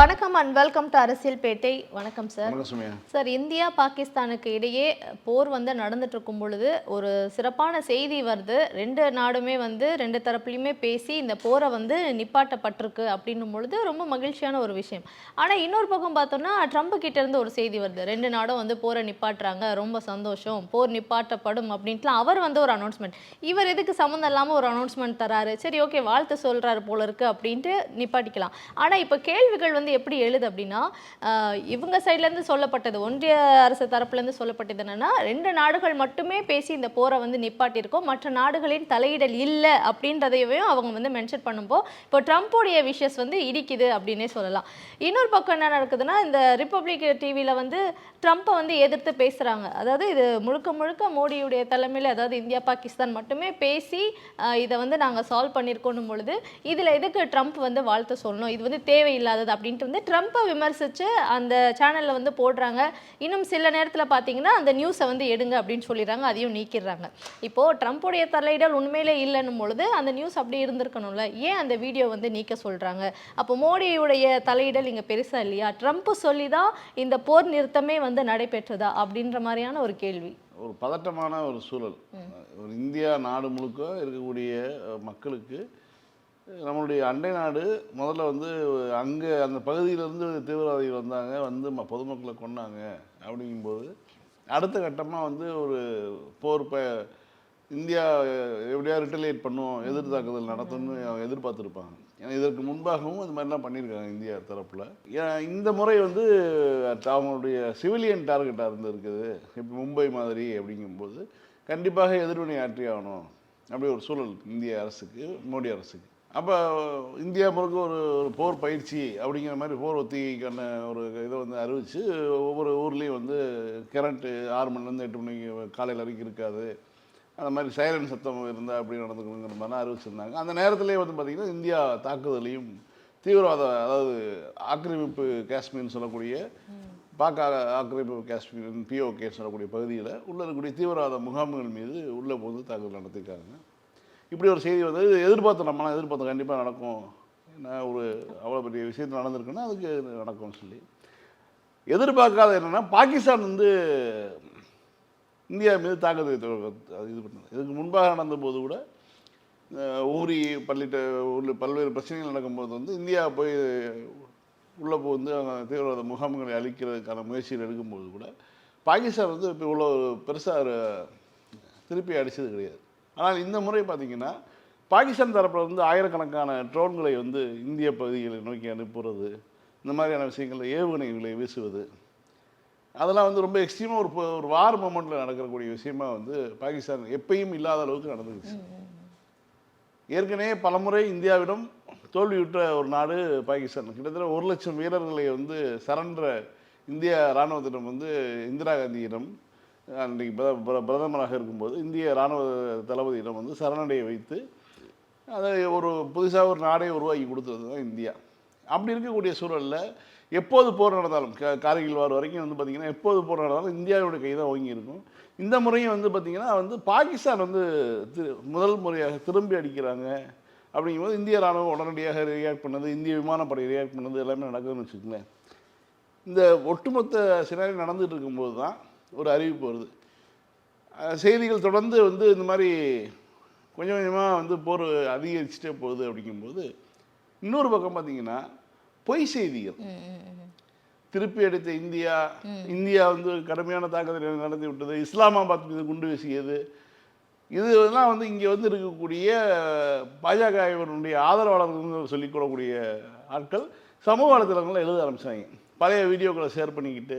வணக்கம் and welcome to அரசியல் பேட்டை வணக்கம் சார் சார் இந்தியா பாகிஸ்தானுக்கு இடையே போர் வந்து நடந்துட்டு இருக்கும் பொழுது ஒரு சிறப்பான செய்தி வருது. ரெண்டு நாடுமே வந்து ரெண்டு தரப்புலையுமே பேசி இந்த போரை வந்து நிப்பாட்டப்பட்டிருக்கு அப்படின்னும் பொழுது ரொம்ப மகிழ்ச்சியான ஒரு விஷயம். ஆனால் இன்னொரு பக்கம் பார்த்தோம்னா ட்ரம்ப் கிட்ட இருந்து ஒரு செய்தி வருது. ரெண்டு நாடும் வந்து போரை நிப்பாட்டுறாங்க ரொம்ப சந்தோஷம். போர் நிப்பாட்டப்படும் அப்படின்ட்டுலாம் அவர் வந்து ஒரு அனௌன்ஸ்மெண்ட் இவர் எதுக்கு சம்மந்தம் இல்லாமல் ஒரு அனௌன்ஸ்மெண்ட் தராரு? சரி ஓகே வாழ்த்து சொல்றாரு போல இருக்கு அப்படின்ட்டு நிப்பாட்டிக்கலாம். ஆனால் இப்போ கேள்விகள் வந்து எப்படி எழுது அப்படின்னா இவங்க சைட்லேருந்து சொல்லப்பட்டது ஒன்றிய அரசு தரப்புலேருந்து சொல்லப்பட்டது என்னன்னா ரெண்டு நாடுகள் மட்டுமே பேசி இந்த போரை வந்து நிப்பாட்டியிருக்கோம். மற்ற நாடுகளின் தலையிடல் இல்லை அப்படின்றதையும் அவங்க வந்து மென்ஷன் பண்ணும்போது இப்போ ட்ரம்ப்போடைய விஷஸ் வந்து இடிக்குது அப்படின்னே சொல்லலாம். இன்னொரு பக்கம் என்ன நடக்குதுன்னா இந்த ரிப்பப்ளிக் டிவியில் வந்து ட்ரம்ப்பை வந்து எதிர்த்து பேசுகிறாங்க அதாவது இது முழுக்க முழுக்க மோடியுடைய தலைமையில் அதாவது இந்தியா பாகிஸ்தான் மட்டுமே பேசி இதை வந்து நாங்கள் சால்வ் பண்ணியிருக்கோன்னும் பொழுது இதில் எதுக்கு ட்ரம்ப் வந்து வாழ்த்து சொல்லணும்? இது வந்து தேவையில்லாதது அப்படின்னு அப்படின்ட்டு வந்து ட்ரம்ப்பை விமர்சித்து அந்த சேனலில் வந்து போடுறாங்க. இன்னும் சில நேரத்தில் பார்த்தீங்கன்னா அந்த நியூஸை வந்து எடுங்க அப்படின்னு சொல்லிடுறாங்க. அதையும் நீக்கிடுறாங்க. இப்போது ட்ரம்ப்புடைய தலையிடல் உண்மையிலே இல்லைன்னும் பொழுது அந்த நியூஸ் அப்படி இருந்திருக்கணும்ல. ஏன் அந்த வீடியோ வந்து நீக்க சொல்கிறாங்க அப்போ மோடியுடைய தலையிடல் இங்கே பெருசாக இல்லையா? ட்ரம்ப் சொல்லி தான் இந்த போர் நிறுத்தமே வந்து நடைபெற்றதா? அப்படின்ற மாதிரியான ஒரு கேள்வி. ஒரு பதட்டமான ஒரு சூழல். ஒரு இந்தியா நாடு முழுக்க இருக்கக்கூடிய மக்களுக்கு நம்மளுடைய அண்டை நாடு முதல்ல வந்து அங்கே அந்த பகுதியிலேருந்து தீவிரவாதிகள் வந்தாங்க வந்து ம- பொதுமக்களை கொன்னாங்க அப்படிங்கும்போது அடுத்த கட்டமாக வந்து ஒரு போர் ப இந்தியா எப்படியா ரிட்டலியேட் பண்ணும் எதிர் தாக்குதல் நடத்தும்னு அவங்க எதிர்பார்த்துருப்பாங்க. ஏன்னா இதற்கு முன்பாகவும் இது மாதிரிலாம் பண்ணியிருக்காங்க இந்தியா தரப்பில். இந்த முறை வந்து அவங்களுடைய சிவிலியன் டார்கெட்டாக இருந்திருக்குது. இப்போ மும்பை மாதிரி அப்படிங்கும்போது கண்டிப்பாக எதிர்வினை ஆற்றி ஆகணும் அப்படி ஒரு சூழல் இந்திய அரசுக்கு மோடி அரசுக்கு. அப்போ இந்தியா முழுக்க ஒரு ஒரு போர் பயிற்சி அப்படிங்கிற மாதிரி போர் ஒத்திகைக்கான ஒரு இதை வந்து அறிவித்து ஒவ்வொரு ஊர்லேயும் வந்து கரண்ட்டு ஆறு மணிலேருந்து எட்டு மணிக்கு காலையில் வரைக்கும் இருக்காது. அந்த மாதிரி சைலன் சத்தம் இருந்தால் அப்படி நடந்துக்கணுங்கிற மாதிரிலாம் அறிவிச்சிருந்தாங்க. அந்த நேரத்துலேயே வந்து பார்த்திங்கன்னா இந்தியா தாக்குதலையும் தீவிரவாத அதாவது ஆக்கிரமிப்பு காஷ்மீர்னு சொல்லக்கூடிய பாக்க ஆக்கிரமிப்பு காஷ்மீர் பிஓகே சொல்லக்கூடிய பகுதியில் உள்ள இருக்கக்கூடிய தீவிரவாத முகாம்கள் மீது உள்ளே போது தாக்குதல் நடத்திருக்காங்க இப்படி ஒரு செய்தி வந்து எதிர்பார்த்து நம்மளாம் எதிர்பார்த்தோம் கண்டிப்பாக நடக்கும். என்ன ஒரு அவ்வளோ பெரிய விஷயத்தில் நடந்திருக்குன்னா அதுக்கு நடக்கும்னு சொல்லி. எதிர்பார்க்காத என்னென்னா பாகிஸ்தான் வந்து இந்தியா மீது தாக்கத்தை இது பண்ணது. இதுக்கு முன்பாக நடந்தபோது கூட ஊரி பள்ளிட்ட உள்ள பல்வேறு பிரச்சனைகள் நடக்கும்போது வந்து இந்தியா போய் உள்ளே வந்து அந்த தீவிரவாத முகாம்களை அழிக்கிறதுக்கான முயற்சிகள் எடுக்கும்போது கூட பாகிஸ்தான் வந்து இப்போ இவ்வளோ பெருசாக திருப்பி அடித்தது கிடையாது. ஆனால் இந்த முறை பார்த்தீங்கன்னா பாகிஸ்தான் தரப்பில் வந்து ஆயிரக்கணக்கான ட்ரோன்களை வந்து இந்திய பகுதிகளை நோக்கி அனுப்புறது இந்த மாதிரியான விஷயங்களில் ஏவுகணைகளை வீசுவது அதெல்லாம் வந்து ரொம்ப எக்ஸ்ட்ரீமாக ஒரு ஒரு வார் மூமெண்ட்டில் நடக்கக்கூடிய விஷயமா வந்து பாகிஸ்தான் எப்பயும் இல்லாத அளவுக்கு நடந்துருச்சு ஏற்கனவே பலமுறை இந்தியாவிடம் தோல்வியுற்ற ஒரு நாடு பாகிஸ்தான். கிட்டத்தட்ட ஒரு லட்சம் வீரர்களை வந்து சரண்டர இந்திய இராணுவத்திடம் வந்து இந்திரா காந்தியிடம் அன்றைக்கு பிர- பிரதமராக இருக்கும்போது இந்திய இராணுவ தளபதியிடம் வந்து சரணடைய வைத்து அதை ஒரு புதுசாக ஒரு நாடே உருவாக்கி கொடுத்தது தான் இந்தியா. அப்படி இருக்கக்கூடிய சூழலில் எப்போது போர் நடந்தாலும் க வார் வரைக்கும் வந்து பார்த்திங்கன்னா எப்போது போர் நடந்தாலும் இந்தியாவுடைய கை தான் ஓங்கி இருக்கும். இந்த முறையும் வந்து பார்த்திங்கன்னா வந்து பாகிஸ்தான் வந்து திரு- முதல் முறையாக திரும்பி அடிக்கிறாங்க. அப்படிங்கும்போது இந்திய ராணுவம் உடனடியாக ரியாக்ட் பண்ணது இந்திய விமானப்படை ரியாக்ட் பண்ணது எல்லாமே நடக்குதுன்னு வச்சுக்கோங்களேன். இந்த ஒட்டுமொத்த சினாரி நடந்துகிட்டு இருக்கும்போது தான் ஒரு அறிவிப்பு வருது செய்திகள் தொடர்ந்து வந்து இந்த மாதிரி கொஞ்சம் கொஞ்சமாக வந்து போர் அதிகரிச்சுட்டே போகுது அப்படிங்கும்போது இன்னொரு பக்கம் பார்த்தீங்கன்னா பொய் செய்திகள். திருப்பி எடுத்த இந்தியா இந்தியா வந்து கடுமையான தாக்குதலை நடத்தி விட்டது இஸ்லாமாபாத் மீது குண்டு வீசியது. இதெல்லாம் வந்து இங்கே வந்து இருக்கக்கூடிய பாஜகவினுடைய ஆதரவாளர்கள் சொல்லிக்கூடக்கூடிய ஆட்கள் சமூக வலைத்தளங்களில் எழுத ஆரம்பிச்சாங்க. பழைய வீடியோக்களை ஷேர் பண்ணிக்கிட்டு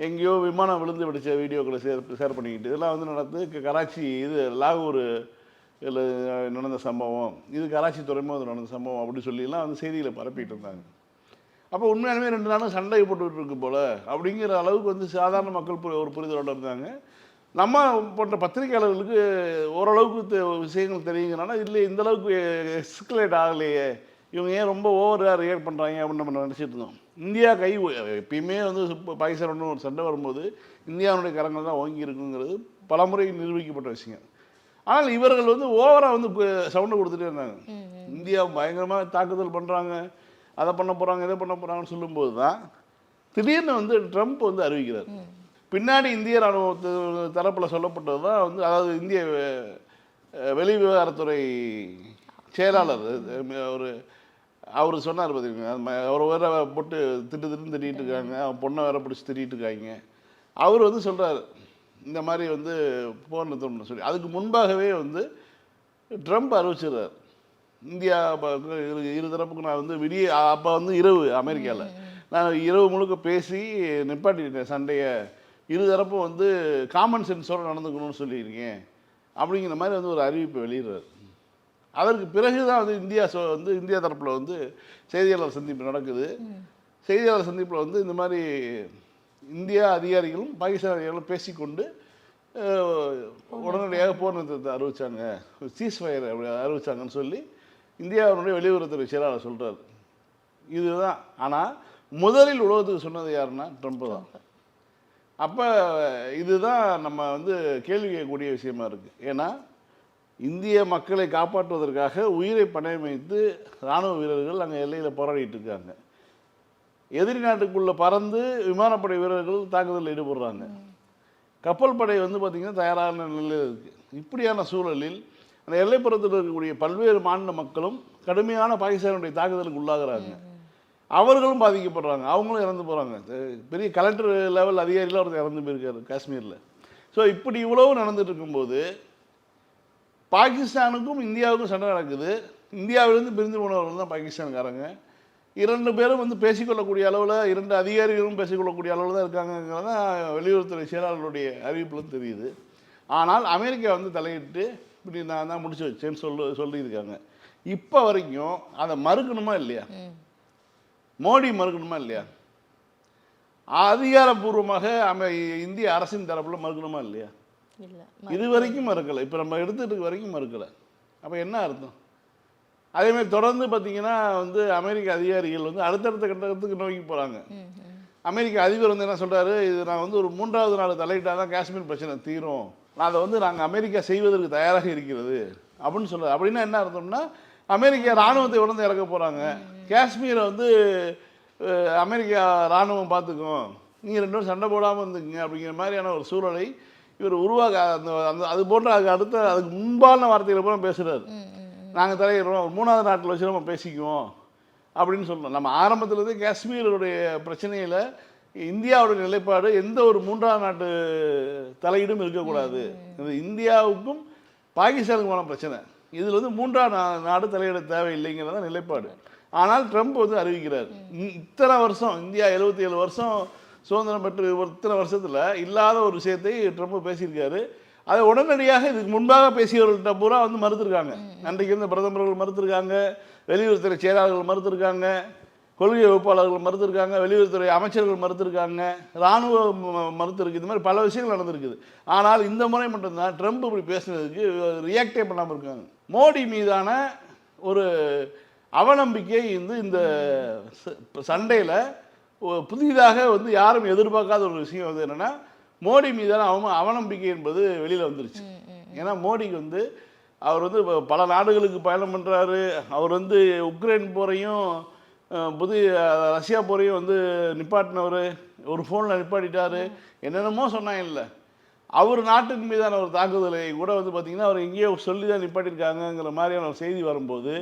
எங்கேயோ விமானம் விழுந்து வெடிச்ச வீடியோக்களை ஷேர் ஷேர் பண்ணிக்கிட்டு இதெல்லாம் வந்து நடந்து கராச்சி இது லாகூர் இதில் நடந்த சம்பவம். இது கராச்சி துறைமுகத்தில் நடந்த சம்பவம் அப்படி சொல்லிலாம் வந்து செய்திகளை பரப்பிட்டு இருந்தாங்க. அப்போ உண்மையாலுமே ரெண்டு நாளும் சண்டை போட்டுக்கிட்டு இருக்கு போல். அப்படிங்கிற அளவுக்கு வந்து சாதாரண மக்கள் ஒரு புரிதலோடு இருந்தாங்க. நம்ம போன்ற பத்திரிகையாளர்களுக்கு ஓரளவுக்கு தெ- விஷயங்கள் தெரியுங்கனால இல்லை இந்த அளவுக்கு எஸ்கலேட் ஆகலையே. இவங்க ஏன் ரொம்ப ஓவராக ரியாக்ட் பண்ணுறாங்க அப்படின்னு நம்ம நினச்சிட்டு இருந்தோம். இந்தியா கை எப்பயுமே வந்து இப்ப பாகிஸ்தானுடன் ஒரு சண்டை வரும்போது இந்தியாவுடைய கரங்கள் தான் ஓங்கி இருக்குங்கிறது பலமுறை நிரூபிக்கப்பட்ட விஷயம். ஆனால் இவர்கள் வந்து ஓவராக வந்து சவுண்டு கொடுத்துட்டே இருந்தாங்க. இந்தியா பயங்கரமாக தாக்குதல் பண்ணுறாங்க அதை பண்ண போகிறாங்க இதை பண்ண போகிறாங்கன்னு சொல்லும்போது தான் திடீர்னு வந்து ட்ரம்ப் வந்து அறிவிக்கிறார். பின்னாடி இந்திய ராணுவத்து தரப்பில் சொல்லப்பட்டது தான் வந்து அதாவது இந்திய அஹ், வெளி விவகாரத்துறை செயலாளர் ஒரு அவர் சொன்னார் பார்த்தீங்கன்னா அவர் வேற போட்டு திட்டு திட்டு திட்டிகிட்டு இருக்காங்க. அவன் பொண்ணை வேற பிடிச்சி திட்டிகிட்டு இருக்காங்க. அவர் வந்து சொல்கிறார் இந்த மாதிரி வந்து போர் நிறுத்தணும்னு சொல்லி. அதுக்கு முன்பாகவே வந்து ட்ரம்ப் அறிவிச்சிடுறார். இந்தியா இரு- இரு தரப்புக்கு நான் வந்து விடிய அப்போ வந்து இரவு அமெரிக்காவில் நான் இரவு முழுக்க பேசி நிப்பாட்டிட்டேன் சண்டையை. இரு தரப்பும் வந்து காமன் சென்ஸோடு நடந்துக்கணும்னு சொல்லியிருக்கேன். அப்படிங்கிற மாதிரி வந்து ஒரு அறிவிப்பை வெளியிடுறாரு. அதற்கு பிறகு தான் வந்து இந்தியா சொ வந்து இந்தியா தரப்பில் வந்து செய்தியாளர் சந்திப்பு நடக்குது. செய்தியாளர் சந்திப்பில் வந்து இந்த மாதிரி இந்தியா அதிகாரிகளும் பாகிஸ்தான் அதிகாரிகளும் பேசிக்கொண்டு உடனடியாக போர் நிறுத்தத்தை அறிவிச்சாங்க. சீஸ் ஃபயர் அப்படி அறிவிச்சாங்கன்னு சொல்லி இந்தியாவினுடைய வெளியுறவுத்துறை செயலாளர் சொல்கிறார் இதுதான். ஆனால் முதலில் உலகத்துக்கு சொன்னது யாருன்னா ட்ரம்ப் தான். அப்போ இதுதான் நம்ம வந்து கேள்வி கேட்கக்கூடிய விஷயமா இருக்குது ஏன்னா இந்திய மக்களை காப்பாற்றுவதற்காக உயிரை பணயம் வைத்து இராணுவ வீரர்கள் அங்கே எல்லையில் போராடிட்டு இருக்காங்க. எதிரி நாட்டுக்குள்ளே பறந்து விமானப்படை வீரர்கள் தாக்குதலில் ஈடுபடுறாங்க. கப்பல் படை வந்து பார்த்திங்கன்னா தயாரான நிலையில் இருக்குது இப்படியான சூழலில் அந்த எல்லைப்புறத்தில் இருக்கக்கூடிய பல்வேறு மாநில மக்களும் கடுமையான பாகிஸ்தானுடைய தாக்குதலுக்கு உள்ளாகிறாங்க. அவர்களும் பாதிக்கப்படுறாங்க. அவங்களும் இறந்து போகிறாங்க பெரிய கலெக்டர் லெவல் அதிகாரிலாம் ஒருத்தர் இறந்து போயிருக்காரு காஷ்மீரில். ஸோ இப்படி இவ்வளவு நடந்துட்டு இருக்கும்போது பாகிஸ்தானுக்கும் இந்தியாவுக்கும் சண்டை நடக்குது. இந்தியாவிலிருந்து பிரிந்து போனவர்கள் தான் பாகிஸ்தான்காரங்க. இரண்டு பேரும் வந்து பேசிக்கொள்ளக்கூடிய அளவில் இரண்டு அதிகாரிகளும் பேசிக்கொள்ளக்கூடிய அளவில் தான் இருக்காங்கிறது தான் வெளியுறவுத்துறை செயலாளருடைய அறிவிப்பில் தெரியுது. ஆனால் அமெரிக்கா வந்து தலையிட்டு இப்படி நான் தான் முடிச்சு வச்சேன்னு சொல்லு சொல்லியிருக்காங்க. இப்போ வரைக்கும் அதை மறுக்கணுமா இல்லையா? மோடி மறுக்கணுமா இல்லையா? அதிகாரப்பூர்வமாக அமெ இந்திய அரசின் தரப்பில் மறுக்கணுமா இல்லையா? இல்லை இது வரைக்கும் மறுக்கலை. இப்போ நம்ம எடுத்துட்டு இருக்க வரைக்கும் மறுக்கலை. அப்போ என்ன அர்த்தம்? அதே மாதிரி தொடர்ந்து பார்த்தீங்கன்னா வந்து அமெரிக்க அதிகாரிகள் வந்து அடுத்தடுத்த கட்டத்துக்கு நோக்கி போகிறாங்க அமெரிக்க அதிபர் வந்து என்ன சொல்றாரு? இது நான் வந்து ஒரு மூன்றாவது நாள் தலையிட்டால் தான் காஷ்மீர் பிரச்சனை தீரும். நான் அதை வந்து நாங்கள் அமெரிக்கா செய்வதற்கு தயாராக இருக்கிறது. அப்படின்னு சொல்றாரு. அப்படின்னா என்ன அர்த்தம்னா அமெரிக்கா ராணுவத்தை உடனே இறக்க போகிறாங்க காஷ்மீரை வந்து அமெரிக்கா ராணுவம் பார்த்துக்கும் நீங்கள் ரெண்டு பேரும் சண்டை போடாமல் இருந்துக்குங்க அப்படிங்கிற மாதிரியான ஒரு சூழலை இவர் உருவாக்க அந்த அந்த அது போன்ற அதுக்கு அடுத்த அதுக்கு முன்பான வார்த்தைகளை பூரா பேசுகிறாரு நாங்கள் தலையிடுறோம் மூணாவது நாட்டில் வச்சு நம்ம பேசிக்குவோம் அப்படின்னு சொல்றோம். நம்ம ஆரம்பத்துலேருந்தே காஷ்மீருடைய பிரச்சனையில் இந்தியாவோட நிலைப்பாடு எந்த ஒரு மூன்றாவது நாட்டு தலையீடும் இருக்கக்கூடாது. இது இந்தியாவுக்கும் பாகிஸ்தானுக்குமான பிரச்சனை. இதில் வந்து மூன்றாம் நா- நாடு தலையிட தேவையில்லைங்கிறத நிலைப்பாடு. ஆனால் ட்ரம்ப் வந்து அறிவிக்கிறார். இத்தனை வருஷம் இந்தியா எழுபத்தி ஏழு வருஷம் சுதந்திரம் பெற்று ஒரு இத்தனை வருஷத்தில் இல்லாத ஒரு விஷயத்தை ட்ரம்ப் பேசியிருக்காரு. அதை உடனடியாக இதுக்கு முன்பாக பேசியவர்கள்ட்ட பூரா வந்து மறுத்திருக்காங்க. அன்றைக்கு இருந்த பிரதமர்கள் மறுத்திருக்காங்க. வெளியுறவுத்துறை செயலாளர்கள் மறுத்திருக்காங்க. கொள்கை வகுப்பாளர்கள் மறுத்திருக்காங்க. வெளியுறவுத்துறை அமைச்சர்கள் மறுத்திருக்காங்க. இராணுவம் ம- மறுத்திருக்கு. இது மாதிரி பல விஷயங்கள் நடந்திருக்குது. ஆனால் இந்த முறை மட்டும்தான் ட்ரம்ப் இப்படி பேசுனதுக்கு ரியாக்டே பண்ணாமல் இருக்காங்க. மோடி மீதான ஒரு அவநம்பிக்கை வந்து இந்த சண்டையில் புதிதாக வந்து யாரும் எதிர்பார்க்காத ஒரு விஷயம் வந்து என்னென்னா மோடி மீதான அவம அவநம்பிக்கை என்பது வெளியில் வந்துருச்சு. ஏன்னா மோடிக்கு வந்து அவர் வந்து பல நாடுகளுக்கு பயணம் பண்ணுறாரு அவர் வந்து உக்ரைன் போரையும் புதிய அஹ், ரஷ்யா போரையும் வந்து நிப்பாட்டினவர். ஒரு ஃபோனில் நிப்பாட்டிட்டாரு. என்னென்னமோ சொன்னாங்க இல்லை. அவர் நாட்டின் மீதான ஒரு தாக்குதலை கூட வந்து பார்த்தீங்கன்னா அவர் எங்கேயோ சொல்லி தான் நிப்பாட்டியிருக்காங்கங்கிற மாதிரியான ஒரு செய்தி வரும்போது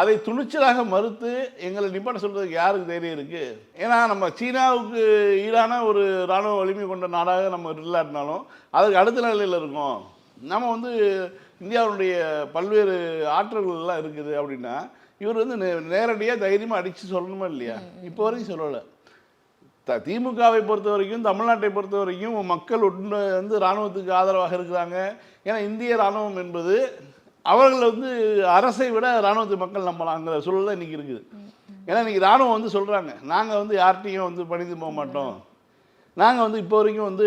அதை துணிச்சலாக மறுத்து எங்களை நிப்பாட்ட சொல்றதுக்கு யாருக்கு தைரியம் இருக்கு? ஏன்னா நம்ம சீனாவுக்கு ஈடான ஒரு இராணுவ வலிமை கொண்ட நாடாக நம்ம இல்லாட்டினாலும் அதுக்கு அடுத்த நிலையில் இருக்கோம். நம்ம வந்து இந்தியாவுடைய பல்வேறு ஆற்றல்கள் எல்லாம் இருக்குது அப்படின்னா இவர் வந்து நே நேரடியாக தைரியமாக அடித்து சொல்லணுமா இல்லையா? இப்போ வரைக்கும் சொல்லலை. த திமுகவை பொறுத்த வரைக்கும் தமிழ்நாட்டை பொறுத்த வரைக்கும் மக்கள் உண்மை வந்து இராணுவத்துக்கு ஆதரவாக இருக்கிறாங்க. ஏன்னா இந்திய இராணுவம் என்பது அவர்கள் வந்து அரசை விட இராணுவத்து மக்கள் நம்பலாங்கிற சூழல் இன்றைக்கி இருக்குது. ஏன்னா இன்றைக்கி இராணுவம் வந்து சொல்கிறாங்க நாங்கள் வந்து யார்கிட்டையும் வந்து பணிந்து போக மாட்டோம். நாங்கள் வந்து இப்போ வரைக்கும் வந்து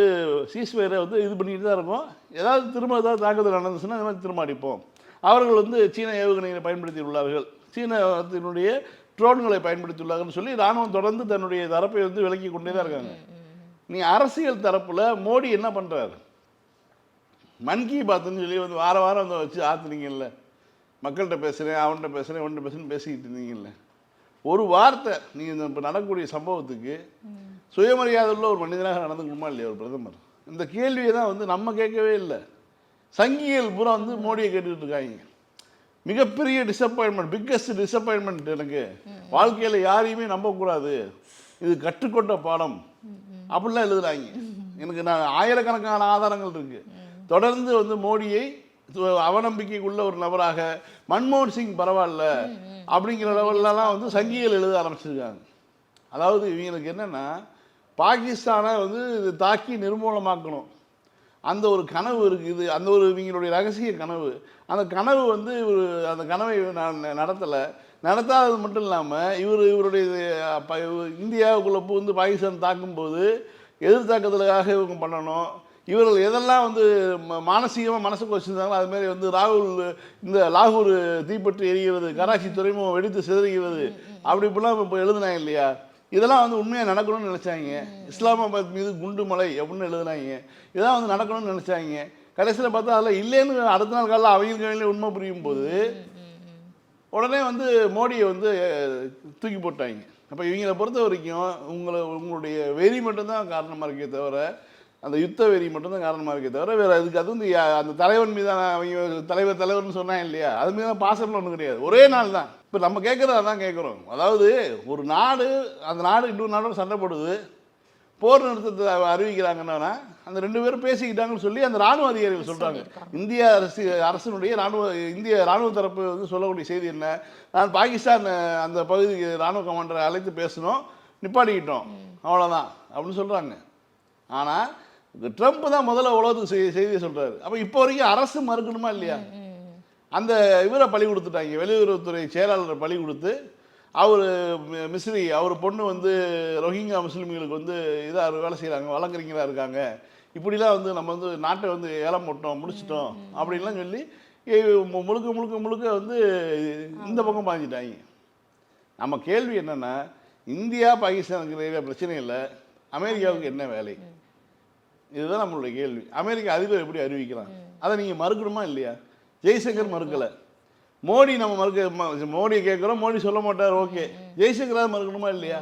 சீஸ்வேரை வந்து இது பண்ணிட்டு தான் இருக்கோம். ஏதாவது திரும்ப ஏதாவது தாக்குதல் நடந்துச்சுன்னா இந்த மாதிரி திரும்ப அடிப்போம். அவர்கள் வந்து சீன ஏவுகணைகளை பயன்படுத்தி உள்ளார்கள் சீனத்தினுடைய ட்ரோன்களை பயன்படுத்தியுள்ளாங்கன்னு சொல்லி ராணுவம் தொடர்ந்து தன்னுடைய தரப்பை வந்து விலக்கி கொண்டே தான் இருக்காங்க. நீ அரசியல் தரப்புல மோடி என்ன பண்றாரு? மன் கி பாத்துன்னு சொல்லி வந்து வார வாரம் வந்து வச்சு ஆத்துனீங்கல்ல. மக்கள்கிட்ட பேசுகிறேன் அவன்கிட்ட பேசுகிறேன் இவன்கிட்ட பேசுகிறேன் பேசிக்கிட்டு இருந்தீங்கல்ல. ஒரு வார்த்தை நீங்கள் இந்த இப்போ நடக்கக்கூடிய சம்பவத்துக்கு சுயமரியாதை உள்ள ஒரு மனிதனாக நடந்துக்கணுமா இல்லையா ஒரு பிரதமர்? இந்த கேள்வியை தான் வந்து நம்ம கேட்கவே இல்லை. சங்கிகள் பூரா வந்து மோடியை கேட்டுக்கிட்டு இருக்காங்க. மிகப்பெரிய டிசப்பாயின்மெண்ட் பிக்கஸ்ட் டிசப்பாயின்மெண்ட் எனக்கு. வாழ்க்கையில் யாரையுமே நம்பக்கூடாது. இது கற்றுக்கொண்ட பாடம். அப்படிலாம் எழுதுறாங்க. எனக்கு நான் ஆயிரக்கணக்கான ஆதாரங்கள் இருக்குது தொடர்ந்து வந்து மோடியை அவநம்பிக்கைக்குள்ள ஒரு நபராக மன்மோகன் சிங் பரவாயில்ல அப்படிங்கிற லெவல்லலாம் வந்து சங்கிகள் எழுத ஆரம்பிச்சிருக்காங்க. அதாவது இவங்களுக்கு என்னன்னா பாகிஸ்தானை வந்து இது தாக்கி நிர்மூலமாக்கணும். அந்த ஒரு கனவு இருக்குது அந்த ஒரு இவங்களுடைய ரகசிய கனவு. அந்த கனவு வந்து இவர் அந்த கனவை நான் நடத்தலை. நடத்தாதது மட்டும் இல்லாமல் இவர் இவருடைய இந்தியாவுக்குள்ளே வந்து பாகிஸ்தான் தாக்கும்போது எதிர்த்தாக்குதலுக்காக இவங்க பண்ணணும். இவர்கள் எதெல்லாம் வந்து மானசீகமாக மனசுக்கு வச்சுருந்தாங்களோ அது மாதிரி வந்து ராகுல் இந்த லாகூர் தீப்பற்றி எரிகிறது கராச்சி துறைமுகம் வெடித்து சிதறுகிறது. அப்படி இப்படிலாம் இப்போ எழுதுனாங்க இல்லையா? இதெல்லாம் வந்து உண்மையாக நடக்கணும்னு நினச்சாங்க. இஸ்லாமாபாத் மீது குண்டு மலை அப்படின்னு எழுதுனாங்க. இதெல்லாம் வந்து நடக்கணும்னு நினச்சாங்க. கடைசியில் பார்த்தா அதில் இல்லைன்னு அடுத்த நாள் காலையில் அவங்களுக்கு கையில உண்மை புரியும் போது உடனே வந்து மோடியை வந்து தூக்கி போட்டாங்க. அப்போ இவங்களை பொறுத்த வரைக்கும் உங்களை உங்களுடைய வெறி மட்டும்தான் காரணமாக இருக்கே தவிர அந்த யுத்த வெறி மட்டும்தான் காரணமாக இருக்கே தவிர வேறு அதுக்கு அது வந்து அந்த தலைவன் மீதான அவங்க தலைவர் தலைவர்னு சொன்னாங்க இல்லையா? அது மீதான பாசம்னு ஒன்றும் கிடையாது. ஒரே நாள் தான். இப்போ நம்ம கேட்குறது அதான் கேட்குறோம் அதாவது ஒரு நாடு அந்த நாடு இன்னொரு நாடோட சண்டை போடுது. போர் நிறுத்தத்தை அறிவிக்கிறாங்கன்னா அந்த ரெண்டு பேரும் பேசிக்கிட்டாங்கன்னு சொல்லி அந்த ராணுவ அதிகாரிகள் சொல்றாங்க. இந்திய அரசு அரசினுடைய ராணுவ இந்திய ராணுவ தரப்பு வந்து சொல்லக்கூடிய செய்தி என்ன? நான் பாகிஸ்தான் அந்த பகுதிக்கு ராணுவ கமாண்டரை அழைத்து பேசணும். நிப்பாட்டிக்கிட்டோம். அவ்வளோதான் அப்படின்னு சொல்றாங்க. ஆனால் ட்ரம்ப் தான் முதல்ல உலகத்துக்கு செய் செய்தியை சொல்றாரு. அப்போ இப்போ வரைக்கும் அரசு மறுக்கணுமா இல்லையா? அந்த இவரை பழி கொடுத்துட்டாங்க. வெளியுறவுத்துறை செயலாளரை பழி கொடுத்து அவர் மிஸ்ரி அவர் பொண்ணு வந்து ரோஹிங்கா முஸ்லீம்களுக்கு வந்து இதாக வேலை செய்கிறாங்க வழக்கறிஞராக இருக்காங்க. இப்படிலாம் வந்து நம்ம வந்து நாட்டை வந்து ஏலம் போட்டோம் முடிச்சிட்டோம் அப்படின்லாம் சொல்லி முழுக்க முழுக்க முழுக்க வந்து இந்த பக்கம் பாஞ்சிட்டாங்க. நம்ம கேள்வி என்னன்னா இந்தியா பாகிஸ்தானுக்கு பிரச்சனை இல்லை அமெரிக்காவுக்கு என்ன வேலை? இதுதான் நம்மளுடைய கேள்வி. அமெரிக்க அதிபர் எப்படி அறிவிக்கிறான் அதை நீங்கள் மறுக்கணுமா இல்லையா? ஜெய்சங்கர் மறுக்கலை. மோடி நம்ம மறுக்க மோடியை கேட்குறோம் மோடி சொல்ல மாட்டார் ஓகே. ஜெய்சங்கராக மறுக்கணுமா இல்லையா?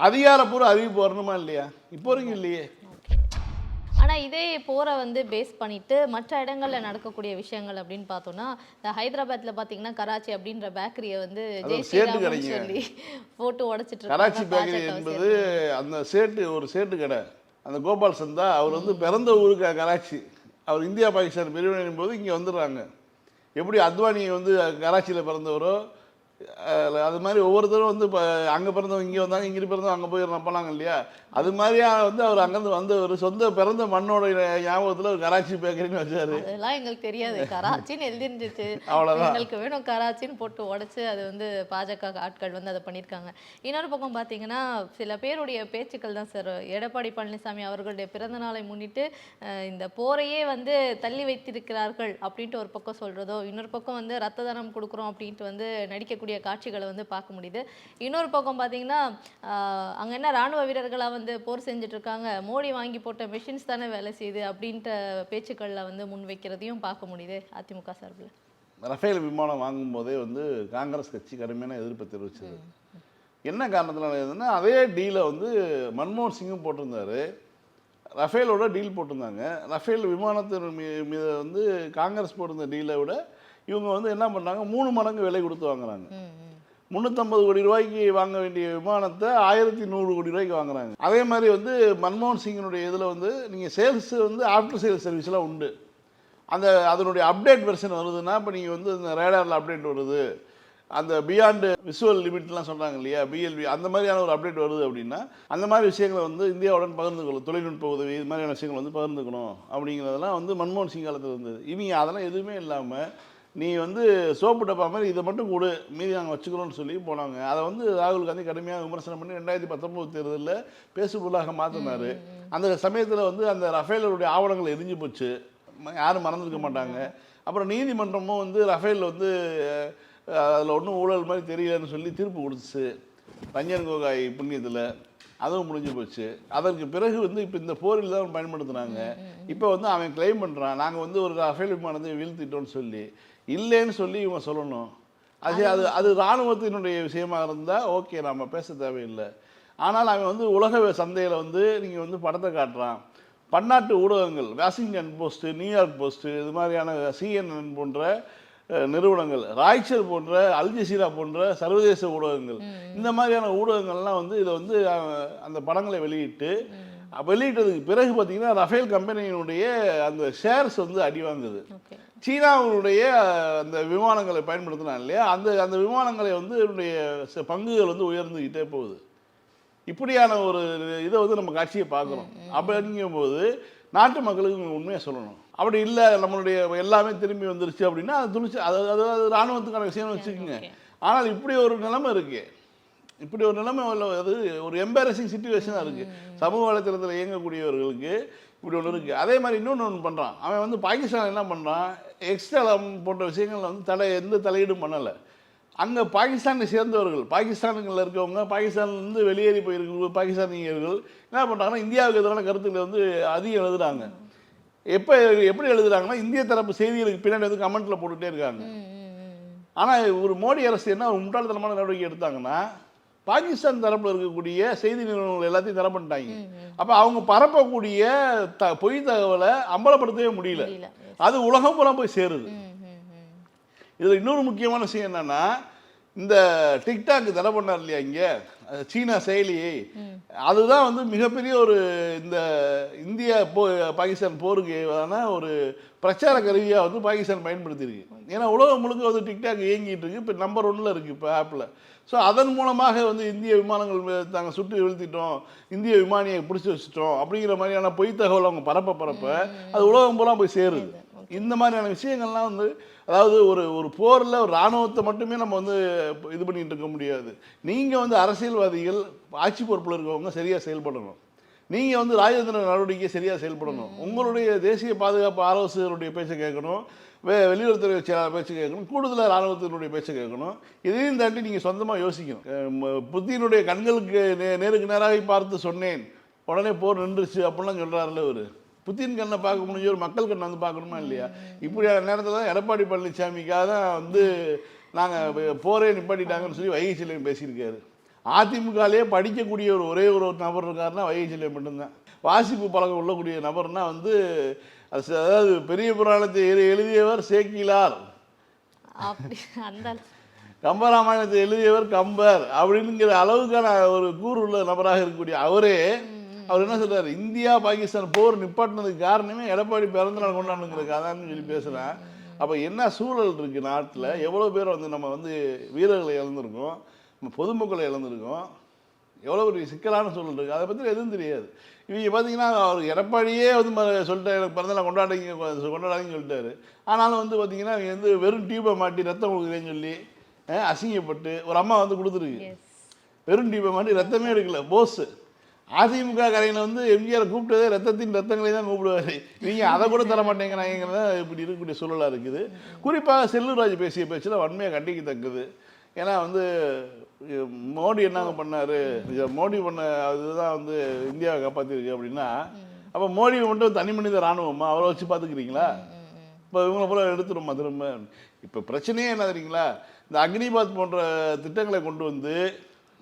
அதிகாரப்பூர்வ அறிவிப்பு வரணுமா இல்லையா? இப்போ வரைக்கும் இல்லையே. ஆனா இதே போரை வந்து பேஸ் பண்ணிட்டு மற்ற இடங்கள்ல நடக்கக்கூடிய விஷயங்கள் அப்படின்னு பார்த்தோம்னா இந்த ஹைதராபாத்ல பாத்தீங்கன்னா கராச்சி அப்படின்ற பேக்கரியை வந்து அது ஜெய் ஒரு சேட்டு ஸ்ரீராம்னு கடைங்க. சொல்லி போட்டு உடைச்சிட்டு கராச்சி பேக்கரி என்பது அந்த சேட்டு ஒரு சேட்டு கடை. அந்த கோபால் சந்தா அவர் வந்து பிறந்த ஊருக்கு கராச்சி. அவர் இந்தியா பாகிஸ்தான் பிரிவினையின் போது இங்கே வந்துடுறாங்க. எப்படி அத்வானி வந்து கராச்சியில் பிறந்தவரோ அது மாதிரி ஒவ்வொருத்தரும் வந்து இப்போ அங்கே பிறந்தவங்க இங்கே வந்தாங்க இங்கே பிறந்தவங்க அங்கே போய் போனாங்க இல்லையா? அது மாதிரியா வந்து அவர் அங்கேருந்து வந்து ஒரு சொந்த பிறந்த மண்ணோட ஞாபகத்தில் ஒரு கராச்சி பேக்கரின்னு வச்சாரு. அதெல்லாம் எங்களுக்கு தெரியாது. கராச்சின்னு எழுதிருந்துச்சு. அவ்வளோதான் எங்களுக்கு வேணும் கராச்சின்னு போட்டு உடைச்சு அது வந்து பாஜக ஆட்கள் வந்து அதை பண்ணியிருக்காங்க. இன்னொரு பக்கம் பார்த்தீங்கன்னா சில பேருடைய பேச்சுக்கள் தான் சார். எடப்பாடி பழனிசாமி அவர்களுடைய பிறந்த நாளை முன்னிட்டு இந்த போரையே வந்து தள்ளி வைத்திருக்கிறார்கள் அப்படின்ட்டு ஒரு பக்கம் சொல்றதோ இன்னொரு பக்கம் வந்து ரத்த தானம் கொடுக்குறோம் அப்படின்ட்டு வந்து நடிக்கக்கூடிய காட்சிகளை வந்து பார்க்க முடியுது. இன்னொரு பக்கம் பார்த்தீங்கன்னா அங்க என்ன ராணுவ வீரர்களா வந்து போர் செஞ்சுட்டு இருக்காங்க மோடி வாங்கி போட்ட மெஷின்ஸ் தானே வேலை செய்யுது அப்படின்ட்டு பேச்சுக்கள்ல வந்து முன் வைக்கிறதையும் பார்க்க முடியுது அதிமுக சார்பில். ரஃபேல் விமானம் வாங்கும்போதே வந்து காங்கிரஸ் கட்சி கடுமையான எதிர்ப்பை தெரிவிச்சது. என்ன காரணத்தினால எதுன்னா அதே டீலை வந்து மன்மோகன் சிங்கும் போட்டிருந்தாரு. ரஃபேலோட டீல் போட்டிருந்தாங்க. ரஃபேல் விமானத்தின் மீது வந்து காங்கிரஸ் போட்டிருந்த டீலை விட இவங்க வந்து என்ன பண்ணாங்க? மூணு மடங்கு விலை கொடுத்து வாங்குறாங்க. முந்நூற்றம்பது கோடி ரூபாய்க்கு வாங்க வேண்டிய விமானத்தை ஆயிரத்தி நூறு கோடி ரூபாய்க்கு வாங்குறாங்க. அதே மாதிரி வந்து மன்மோகன் சிங்கினுடைய இதில் வந்து நீங்கள் சேல்ஸ் வந்து ஆஃப்டர் சேல்ஸ் சர்வீஸ்லாம் உண்டு. அந்த அதனுடைய அப்டேட் வெர்ஷன் வருதுன்னா இப்போ நீங்கள் வந்து இந்த ரேடாரில் அப்டேட் வருது. அந்த பியாண்டு விசுவல் லிமிட்லாம் சொல்கிறாங்க இல்லையா? பிஎல்வி அந்த மாதிரியான ஒரு அப்டேட் வருது அப்படின்னா அந்த மாதிரி விஷயங்களை வந்து இந்தியாவுடன் பகிர்ந்து கொள்ளும் தொழில்நுட்ப உதவி இது மாதிரியான விஷயங்கள் வந்து பகிர்ந்துக்கணும் அப்படிங்கிறதெல்லாம் வந்து மன்மோகன் சிங் காலத்தில் இருந்தது. இவங்க அதெல்லாம் எதுவுமே இல்லாமல் நீ வந்து சோப்பு டப்பா மாதிரி இதை மட்டும் கொடு மீதி நாங்கள் வச்சுக்கிறோம்னு சொல்லி போனாங்க. அதை வந்து ராகுல் காந்தி கடுமையாக விமர்சனம் பண்ணி ரெண்டாயிரத்தி பத்தொம்போது தேர்தலில் பேசுபொருளாக மாற்றினார் அந்த சமயத்தில் வந்து அந்த ரஃபேலருடைய ஆவணங்கள் எரிஞ்சு போச்சு. யாரும் மறந்துருக்க மாட்டாங்க. அப்புறம் நீதிமன்றமும் வந்து ரஃபேல் வந்து அதில் ஒன்றும் ஊழல் மாதிரி தெரியலன்னு சொல்லி தீர்ப்பு கொடுத்துச்சு. ரஞ்சன் கோகாய் புண்ணியத்தில். அதுவும் முடிஞ்சு போச்சு. அதற்கு பிறகு வந்து இப்போ இந்த போரில் தான் பயன்படுத்துனாங்க. இப்போ வந்து அவன் கிளைம் பண்ணுறான் நாங்கள் வந்து ஒரு ரஃபேல் விமானத்தை வீழ்த்திட்டோம்னு சொல்லி. இல்லைன்னு சொல்லி இவங்க சொல்லணும். அது அது அது இராணுவத்தினுடைய விஷயமா இருந்தால் ஓகே நம்ம பேச தேவையில்லை. ஆனால் அவன் வந்து உலக சந்தையில் வந்து நீங்கள் வந்து படத்தை காட்டுறான். பன்னாட்டு ஊடகங்கள் வாஷிங்டன் போஸ்ட்டு நியூயார்க் போஸ்ட்டு இது மாதிரியான சிஎன்என் போன்ற நிறுவனங்கள் ராய்ச்சல் போன்ற அல் ஜசீரா போன்ற சர்வதேச ஊடகங்கள். இந்த மாதிரியான ஊடகங்கள்லாம் வந்து இதை வந்து அந்த படங்களை வெளியிட்டு வெளியிட்டதுக்கு பிறகு பார்த்தீங்கன்னா ரஃபேல் கம்பெனியினுடைய அந்த ஷேர்ஸ் வந்து அடி வாங்குது. சீனாவுடைய அந்த விமானங்களை பயன்படுத்தினா இல்லையா? அந்த அந்த விமானங்களை வந்து இதனுடைய ச- பங்குகள் வந்து உயர்ந்துக்கிட்டே போகுது. இப்படியான ஒரு இதை வந்து நம்ம காட்சியை பார்க்குறோம் அப்படிங்கும்போது நாட்டு மக்களுக்கு உண்மையாக சொல்லணும். அப்படி இல்லை நம்மளுடைய எல்லாமே திரும்பி வந்துருச்சு அப்படின்னா அது துணிச்சு அது அது அது இராணுவத்துக்கான விஷயம் வச்சுக்கோங்க. ஆனால் இப்படி ஒரு நிலைமை இருக்கு. இப்படி ஒரு நிலைமை அது ஒரு எம்பாரசிங் சுச்சுவேஷனாக இருக்குது சமூக வலைத்தளத்தில் இயங்கக்கூடியவர்களுக்கு இப்படி ஒன்று இருக்குது அதே மாதிரி இன்னொன்று ஒன்று பண்ணுறான் அவன் வந்து பாகிஸ்தான் என்ன பண்ணுறான் எக்ஸ்ட்ரலம் போன்ற விஷயங்கள்ல வந்து தடை எந்த தலையீடும் பண்ணலை. அங்கே பாகிஸ்தானை சேர்ந்தவர்கள் பாகிஸ்தானுங்களில் இருக்கவங்க பாகிஸ்தான்லேருந்து வெளியேறி போயிருக்க பாகிஸ்தானியர்கள் என்ன பண்ணுறாங்கன்னா இந்தியாவுக்கு எதிரான கருத்துக்களை வந்து அதிகம் எழுதுறாங்க. எப்போ எப்படி எழுதுறாங்கன்னா இந்திய தரப்பு செய்திகளுக்கு பின்னாடி வந்து கமெண்ட்டில் போட்டுகிட்டே இருக்காங்க. ஆனால் ஒரு மோடி அரசு என்ன ஒரு முட்டாள்தனமான நடவடிக்கை எடுத்தாங்கன்னா பாகிஸ்தான் தரப்பில் இருக்கக்கூடிய செய்தி நிறுவனங்கள் எல்லாத்தையும் தடை பண்ணிட்டாங்க. அப்போ அவங்க பரப்பக்கூடிய த பொய் தகவலை அம்பலப்படுத்தவே முடியல. அது உலகம் பூரா போய் சேருது. இதில் இன்னொரு முக்கியமான விஷயம் என்னன்னா இந்த டிக்டாக் தடை பண்ணார் இல்லையா இங்கே? சீனா செயலியை. அதுதான் வந்து மிகப்பெரிய ஒரு இந்த இந்தியா போ பாகிஸ்தான் போருக்கு ஒரு பிரச்சார கருவியாக வந்து பாகிஸ்தான் பயன்படுத்தியிருக்கு ஏன்னா உலகம் முழுக்க வந்து டிக்டாக் இயங்கிட்டு இருக்கு இப்போ நம்பர் ஒன்னில் இருக்குது இப்போ ஆப்பில் ஸோ அதன் மூலமாக வந்து இந்திய விமானங்கள் மே- தாங்க சுட்டு வீழ்த்திட்டோம். இந்திய விமானியை பிடிச்சி வச்சுட்டோம். அப்படிங்கிற மாதிரியான பொய் தகவல் அவங்க பரப்ப பரப்ப அது உலகம் பூரா போய் சேருது. இந்த மாதிரியான விஷயங்கள்லாம் வந்து அதாவது ஒரு ஒரு போரில் ஒரு இராணுவத்தை மட்டுமே நம்ம வந்து இது பண்ணிகிட்டு இருக்க முடியாது. நீங்கள் வந்து அரசியல்வாதிகள் ஆட்சி பொறுப்பில் இருக்கவங்க சரியாக செயல்படணும். நீங்கள் வந்து ராஜேந்திர நடவடிக்கை சரியாக செயல்படணும். உங்களுடைய தேசிய பாதுகாப்பு ஆலோசகருடைய பேச்சை கேட்கணும். வே வெளியுறவுத்துறை செயலாளர் பேச்சு கேட்கணும். கூடுதலாக இராணுவத்தினுடைய பேச்சை கேட்கணும். இதையும் தாண்டி நீங்கள் சொந்தமாக யோசிக்கணும். புத்தியினுடைய கண்களுக்கு நே நேருக்கு நேராக பார்த்து சொன்னேன். உடனே போர் நின்றுச்சு அப்படிலாம் சொல்கிறாருல்ல இவர். புத்தின் கண்ணை பார்க்க முடிஞ்ச ஒரு மக்கள் கண்ணை வந்து பார்க்கணுமா இல்லையா? இப்படியான நேரத்தில் தான் எடப்பாடி பழனிசாமிக்காக தான் வந்து நாங்கள் போரே நிப்பாட்டிட்டாங்கன்னு சொல்லி வைகை செல்வன் பேசியிருக்காரு. அதிமுகலேயே படிக்கக்கூடிய ஒரு ஒரே ஒரு நபர் இருக்காருன்னா வைகை மட்டும்தான். வாசிப்பு பழக்கம் உள்ளக்கூடிய நபர்னா வந்து அதாவது பெரிய புராணத்தை எழு- எழுதியவர் சேக்கிலார். கம்பராமாயணத்தை எழுதியவர் கம்பர் அப்படிங்கிற அளவுக்கான ஒரு கூறு உள்ள நபராக இருக்கக்கூடிய அவரே அவர் என்ன சொல்றாரு? இந்தியா பாகிஸ்தான் போர் நிப்பாட்டினதுக்கு காரணமே எடப்பாடி பிறந்தநாள் கொண்டாடுங்கிறதுக்கு அதான்னு சொல்லி பேசுகிறேன் அப்போ என்ன சூழல் இருக்கு நாட்டில்? எவ்வளோ பேர் வந்து நம்ம வந்து வீரர்களை இழந்திருக்கோம். நம்ம பொதுமக்களை இழந்திருக்கோம். எவ்வளோ ஒரு சிக்கலான சூழல் இருக்குது அதை பற்றி எதுவும் தெரியாது. இவங்க பார்த்தீங்கன்னா அவர் எடப்பாடியே வந்து சொல்லிட்டாரு எனக்கு பிறந்தநாள் கொண்டாடுங்க கொண்டாடாதீங்கன்னு சொல்லிட்டாரு. ஆனாலும் வந்து பார்த்தீங்கன்னா அவங்க வந்து வெறும் டியூபை மாட்டி ரத்தம் கொடுக்குறேன்னு சொல்லி அசிங்கப்பட்டு ஒரு அம்மா வந்து கொடுத்துருக்கு. வெறும் டியூபை மாட்டி ரத்தமே எடுக்கல. போஸ். அதிமுக கரையில் வந்து எம்ஜிஆர் கூப்பிட்டதே ரத்தத்தின் ரத்தங்களை தான் கூப்பிடுவாரு. நீங்கள் அதை கூட தர மாட்டேங்கிறாங்கிறத இப்படி இருக்கக்கூடிய சூழலாக இருக்குது. குறிப்பாக செல்லூர்ராஜ் பேசிய பேச்சில் வன்மையாக கண்டிக்கத்தக்கது. ஏன்னா வந்து மோடி என்னங்க பண்ணாரு? மோடி பண்ண அதுதான் வந்து இந்தியாவை காப்பாற்றிருக்கு அப்படின்னா அப்போ மோடி மட்டும் தனி மனித ராணுவமா? அவரை வச்சு பார்த்துக்கிறீங்களா இப்போ இவங்களை போல எடுத்துருமா திரும்ப இப்போ பிரச்சனையே என்ன தெரியுங்களா? இந்த அக்னிபாத் போன்ற திட்டங்களை கொண்டு வந்து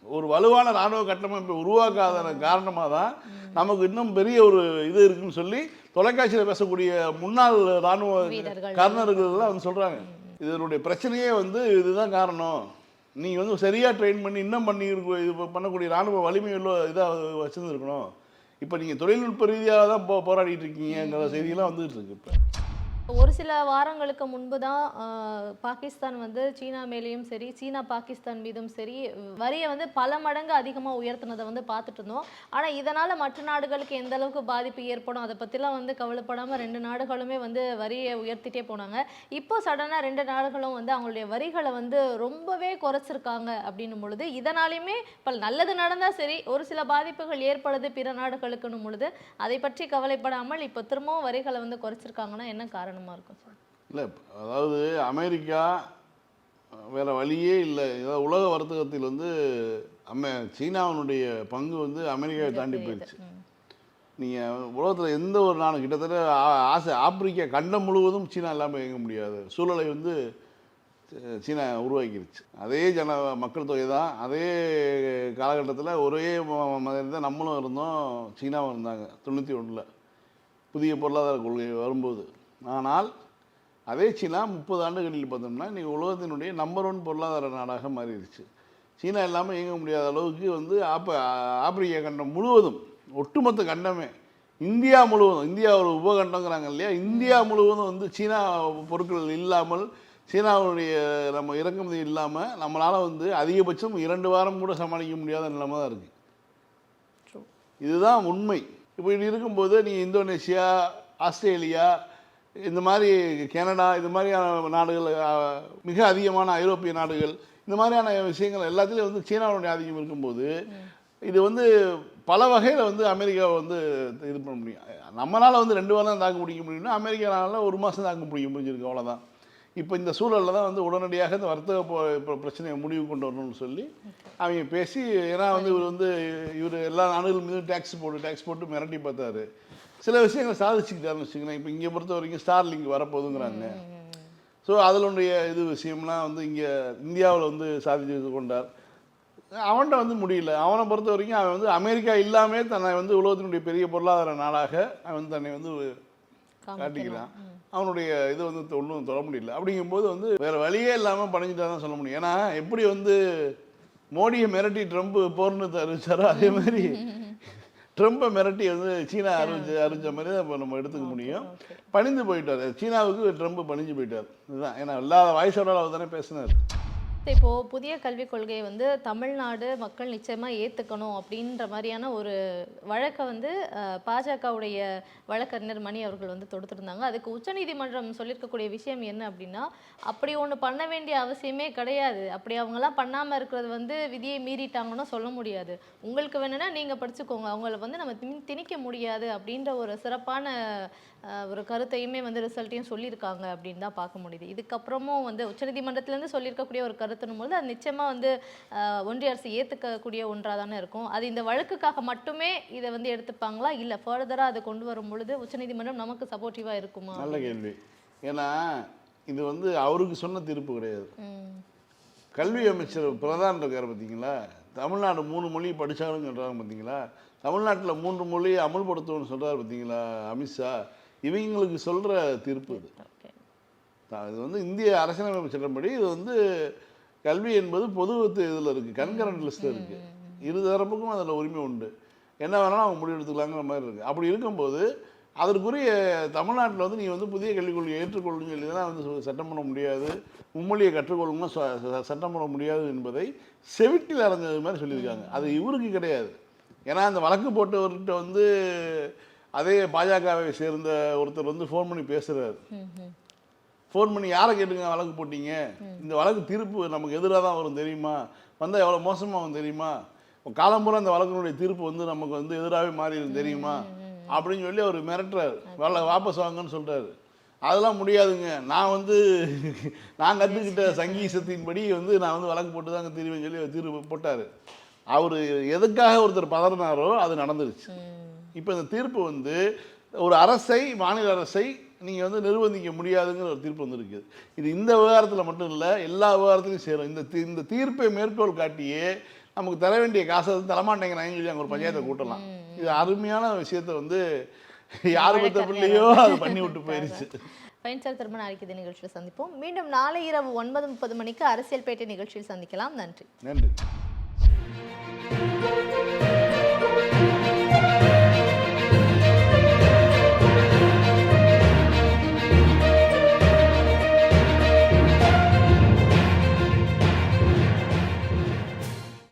ஒரு வலுவான ராணுவ கட்டமைப்பை உருவாக்காத காரணமாக தான் நமக்கு இன்னும் பெரிய ஒரு இது இருக்குன்னு சொல்லி தொலைக்காட்சியில் பேசக்கூடிய முன்னாள் ராணுவ வீரர்கள். கர்னர்கள்லாம் வந்து சொல்கிறாங்க இதனுடைய பிரச்சனையே வந்து இதுதான் காரணம். நீங்கள் வந்து சரியாக ட்ரெயின் பண்ணி இன்னும் பண்ணி இது பண்ணக்கூடிய ராணுவ வலிமையுள்ள இதாக வச்சுருந்துருக்கணும். இப்போ நீங்கள் தொழில்நுட்ப ரீதியாக தான் போ போராடிட்டு இருக்கீங்கிற செய்தியெல்லாம் வந்துகிட்டு இருக்கு இப்போ. ஒரு சில வாரங்களுக்கு முன்பு தான் பாகிஸ்தான் வந்து சீனா மேலேயும் சரி சீனா பாகிஸ்தான் மீதும் சரி வரியை வந்து பல மடங்கு அதிகமாக உயர்த்தினதை வந்து பார்த்துட்டு இருந்தோம். ஆனால் இதனால் மற்ற நாடுகளுக்கு எந்த அளவுக்கு பாதிப்பு ஏற்படும் அதை பற்றிலாம் வந்து கவலைப்படாமல் ரெண்டு நாடுகளுமே வந்து வரியை உயர்த்திட்டே போனாங்க. இப்போ சடனாக ரெண்டு நாடுகளும் வந்து அவங்களுடைய வரிகளை வந்து ரொம்பவே குறைச்சிருக்காங்க அப்படின்னும் பொழுது இதனாலையுமே இப்போ நல்லது நடந்தால் சரி ஒரு சில பாதிப்புகள் ஏற்படுது பிற நாடுகளுக்குன்னும் பொழுது அதை பற்றி கவலைப்படாமல் இப்போ திரும்பவும் வரிகளை வந்து குறைச்சிருக்காங்கன்னா என்ன காரணம்? காரணமாக இருக்கும் சார். இல்லை அதாவது அமெரிக்கா வேற வழியே இல்லை. ஏதாவது உலக வர்த்தகத்தில் வந்து அமெ சீனாவினுடைய பங்கு வந்து அமெரிக்காவை தாண்டி போயிடுச்சு நீங்கள் உலகத்தில் எந்த ஒரு நாடு கிட்டத்தட்ட ஆசை ஆப்பிரிக்கா கண்டம் முழுவதும் சீனா இல்லாமல் இயங்க முடியாது. சூழலை வந்து சீனா உருவாக்கிருச்சு. அதே ஜன மக்கள் தொகை தான். அதே காலகட்டத்தில் ஒரே மாதிரி தான் நம்மளும் இருந்தோம் சீனாவும் இருந்தாங்க. தொண்ணூற்றி ஒன்றில் புதிய பொருளாதார கொள்கை வரும்போது. ஆனால் அதே சீனா முப்பது ஆண்டுகளில் பார்த்தோம்னா இன்றைக்கி உலகத்தினுடைய நம்பர் ஒன் பொருளாதார நாடாக மாறிடுச்சு. சீனா இல்லாமல் இயங்க முடியாத அளவுக்கு வந்து ஆப்ப ஆப்பிரிக்கா கண்டம் முழுவதும் ஒட்டுமொத்த கண்டமே இந்தியா முழுவதும் இந்தியா ஒரு உபகண்டங்கிறாங்க இல்லையா? இந்தியா முழுவதும் வந்து சீனா பொருட்கள் இல்லாமல் சீனாவுடைய நம்ம இறக்குமதி இல்லாமல் நம்மளால் வந்து அதிகபட்சம் இரண்டு வாரம் கூட சமாளிக்க முடியாத நிலைமை தான் இருக்குது. இதுதான் உண்மை. இப்போ இப்படி இருக்கும்போது நீ இந்தோனேஷியா ஆஸ்திரேலியா இந்த மாதிரி கனடா இது மாதிரியான நாடுகள் மிக அதிகமான ஐரோப்பிய நாடுகள் இந்த மாதிரியான விஷயங்கள் எல்லாத்துலேயும் வந்து சீனாவுடைய ஆதிக்கம் இருக்கும்போது இது வந்து பல வகையில் வந்து அமெரிக்காவை வந்து இது பண்ண முடியும். நம்மளால் வந்து ரெண்டு வாரம் தாக்கு பிடிக்க முடியும்னா அமெரிக்கானால ஒரு மாதம் தாக்கு பிடிக்க முடிஞ்சிருக்கு அவ்வளோதான் இப்போ இந்த சூழலில் தான் வந்து உடனடியாக இந்த வர்த்தக பிரச்சனையை முடிவு கொண்டு வரணும்னு சொல்லி அவங்க பேசி ஏன்னா வந்து இவர் வந்து இவர் எல்லா நாடுகள் மீதும் டேக்ஸ் போட்டு டேக்ஸ் போட்டு மிரட்டி பார்த்தாரு. சில விஷயங்களை சாதிச்சுக்கிட்டாருன்னு வச்சுக்கோங்களேன். இப்போ இங்கே பொறுத்த வரைக்கும் ஸ்டார் லிங்க் வரப்போகுதுங்கிறாங்க ஸோ அதனுடைய இது விஷயம்லாம் வந்து இங்கே இந்தியாவில் வந்து சாதிச்சு கொண்டார். அவன்கிட்ட வந்து முடியல. அவனை பொறுத்த வரைக்கும் அவன் வந்து அமெரிக்கா இல்லாமே தன்னை வந்து உலகத்தினுடைய பெரிய பொருளாதார நாடாக அவன் தன்னை வந்து காட்டிக்கிறான். அவனுடைய இது வந்து ஒன்றும் தொட முடியல. அப்படிங்கும்போது வந்து வேற வழியே இல்லாமல் பணிஞ்சிட்டா தான் சொல்ல முடியும். ஏன்னா எப்படி வந்து மோடியை மிரட்டி ட்ரம்ப் போர்னு அறிவிச்சாரோ அதே மாதிரி ட்ரம்ப்பை மிரட்டி வந்து சீனா அறிவிச்ச அறிவிச்ச மாதிரி தான் இப்போ நம்ம எடுத்துக்க முடியும். பணிந்து போயிட்டார். சீனாவுக்கு ட்ரம்ப் பணிஞ்சு போயிட்டார். இதுதான். ஏன்னா இல்லாத வாய்ஸோட அவர் தானே பேசினார். இப்போ புதிய கல்விக் கொள்கையை வந்து தமிழ்நாடு மக்கள் நிச்சயமா ஏத்துக்கணும் அப்படின்ற மாதிரியான ஒரு வழக்கை வந்து பாஜகவுடைய வழக்கறிஞர் மணி அவர்கள் வந்து தொடுத்திருந்தாங்க. அதுக்கு உச்சநீதிமன்றம் சொல்லியிருக்கக்கூடிய விஷயம் என்ன அப்படின்னா அப்படி ஒன்று பண்ண வேண்டிய அவசியமே கிடையாது. அப்படி அவங்களாம் பண்ணாம இருக்கிறது வந்து விதியை மீறிட்டாங்கன்னு சொல்ல முடியாது. உங்களுக்கு வேணும்னா நீங்க படிச்சுக்கோங்க. அவங்கள வந்து நம்ம திணி- திணிக்க முடியாது அப்படின்ற ஒரு சிறப்பான ஒரு கருத்தையுமே வந்து ரிசல்ட்டையும் சொல்லியிருக்காங்க அப்படின்னு தான் பார்க்க முடியுது. இதுக்கப்புறமும் வந்து உச்சநீதிமன்றத்திலேருந்து சொல்லியிருக்கக்கூடிய ஒரு கருத்து கருத்துனும் போது அது நிச்சயமா வந்து ஒன்றிய அரசு ஏற்றுக்கக்கூடிய ஒன்றாக தானே இருக்கும். அது இந்த வழக்குக்காக மட்டுமே இதை வந்து எடுத்துப்பாங்களா? இல்லை ஃபர்தராக அதை கொண்டு வரும் பொழுது உச்சநீதிமன்றம் நமக்கு சப்போர்ட்டிவாக இருக்குமா? நல்ல கேள்வி. ஏன்னா இது வந்து அவருக்கு சொன்ன தீர்ப்பு கிடையாது. கல்வி அமைச்சர் பிரதான் இருக்கார் பார்த்தீங்களா தமிழ்நாடு மூணு மொழி படித்தாலும் சொல்கிறாங்க பார்த்தீங்களா தமிழ்நாட்டில் மூன்று மொழி அமல்படுத்தணும்னு சொல்கிறார் பார்த்தீங்களா அமித்ஷா இவங்களுக்கு சொல்கிற தீர்ப்பு இது இது வந்து இந்திய அரசியலமைப்பு சட்டப்படி இது வந்து கல்வி என்பது பொது இதில் இருக்குது கண்கரண்ட் லிஸ்ட்டில் இருக்குது இரு தரப்புக்கும் அதில் உரிமை உண்டு. என்ன வேணாலும் அவங்க முடிவு எடுத்துக்கலாங்கிற மாதிரி இருக்குது அப்படி இருக்கும்போது அதற்குரிய தமிழ்நாட்டில் வந்து நீ வந்து புதிய கல்விக் கொள்கையை ஏற்றுக்கொள்ளுன்னு சொல்லி தான் வந்து சட்டம் பண்ண முடியாது. மும்மொழியை கற்றுக்கொள்ளுங்க சட்டம் பண்ண முடியாது என்பதை செவிட்டில் அரைஞ்சது மாதிரி சொல்லியிருக்காங்க. அது இவருக்கு கிடையாது. ஏன்னா அந்த வழக்கு போட்டவர்கிட்ட வந்து அதே பாஜகவை சேர்ந்த ஒருத்தர் வந்து ஃபோன் பண்ணி பேசுகிறாரு ஃபோன் பண்ணி யாரை கேட்டுங்க வழக்கு போட்டீங்க? இந்த வழக்கு தீர்ப்பு நமக்கு எதிராக தான் வரும் தெரியுமா? வந்தால் எவ்வளோ மோசமாக வரும் தெரியுமா? காலம்பூரா அந்த வழக்கினுடைய தீர்ப்பு வந்து நமக்கு வந்து எதிராகவே மாறிடும் தெரியுமா? அப்படின்னு சொல்லி அவர் மிரட்டுறாரு. வரல வாபஸ் வாங்கன்னு சொல்கிறாரு அதெல்லாம் முடியாதுங்க. நான் வந்து நான் கற்றுக்கிட்ட சங்கீசத்தின்படி வந்து நான் வந்து வழக்கு போட்டு தாங்க தீர்வேன்னு சொல்லி தீர்ப்பு போட்டார். அவர் எதுக்காக ஒருத்தர் பதறினாரோ அது நடந்துருச்சு. இப்போ இந்த தீர்ப்பு வந்து ஒரு அரசை மாநில அரசை நீங்கள் வந்து நிர்பந்திக்க முடியாதுங்கிற ஒரு தீர்ப்பு வந்திருக்கு. இது இந்த விவகாரத்தில் மட்டும் இல்லை எல்லா விவகாரத்துலையும் சேரும். இந்த தீ- இந்த தீர்ப்பை மேற்கோள் காட்டியே நமக்கு தர வேண்டிய காசை வந்து தரமாட்டேங்கிறாங்கன்னு சொல்லி அங்கே ஒரு பஞ்சாயத்தை கூட்டலாம். இது அருமையான விஷயத்தை வந்து யார் பத்த பிள்ளையோ அது பண்ணி விட்டு போயிருச்சு. ஃபைன் சார் திரும்ப நாளைக்கு இந்த நிகழ்ச்சியில் சந்திப்போம். மீண்டும் நாளை இரவு ஒன்பது முப்பது மணிக்கு அரசியல் பேட்டை நிகழ்ச்சியில் சந்திக்கலாம். நன்றி. நன்றி.